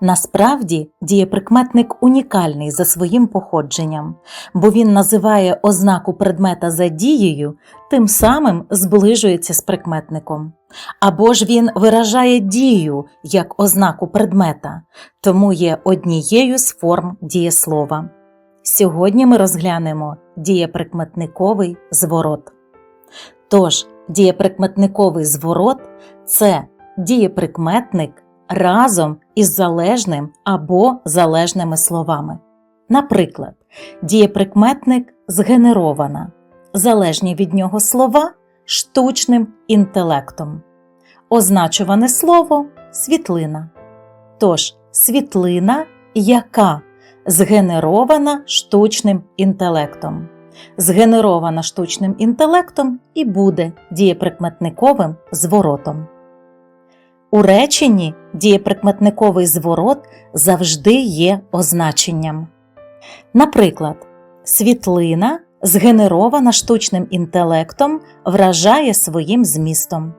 Насправді дієприкметник унікальний за своїм походженням, бо він називає ознаку предмета за дією, тим самим зближується з прикметником. Або ж він виражає дію як ознаку предмета, тому є однією з форм дієслова. Сьогодні ми розглянемо дієприкметниковий зворот. Тож, дієприкметниковий зворот це дієприкметник разом із залежним або залежними словами. Наприклад, дієприкметник згенерована, залежні від нього слова штучним інтелектом. Означуване слово світлина. Тож світлина, яка згенерована штучним інтелектом. Згенерована штучним інтелектом і буде дієприкметниковим зворотом. У реченні дієприкметниковий зворот завжди є означенням. Наприклад, світлина, згенерована штучним інтелектом, вражає своїм змістом.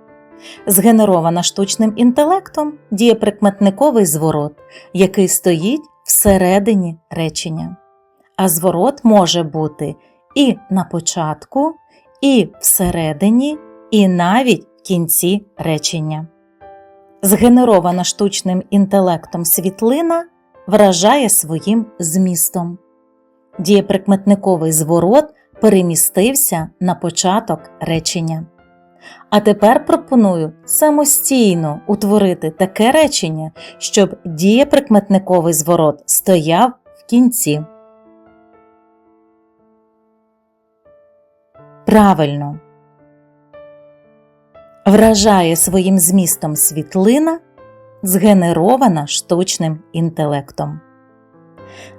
Згенерована штучним інтелектом дієприкметниковий зворот, який стоїть всередині речення. А зворот може бути і на початку, і всередині, і навіть в кінці речення. Згенерована штучним інтелектом світлина вражає своїм змістом. Дієприкметниковий зворот перемістився на початок речення. А тепер пропоную самостійно утворити таке речення, щоб дієприкметниковий зворот стояв в кінці. Правильно. Вражає своїм змістом світлина, згенерована штучним інтелектом.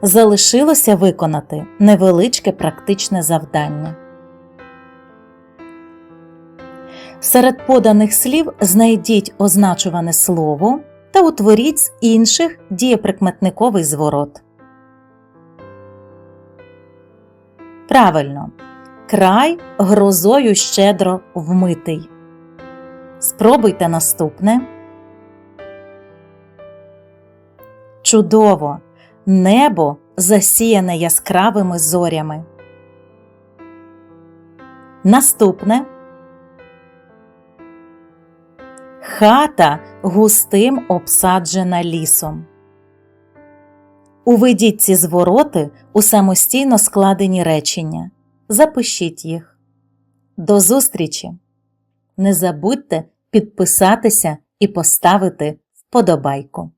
Залишилося виконати невеличке практичне завдання. Серед поданих слів знайдіть означуване слово та утворіть з інших дієприкметниковий зворот. Правильно. Край грозою щедро вмитий. Спробуйте наступне. Чудово! Небо засіяне яскравими зорями. Наступне. Хата густим обсаджена лісом. Уведіть ці звороти у самостійно складені речення. Запишіть їх. До зустрічі! Не забудьте підписатися і поставити вподобайку.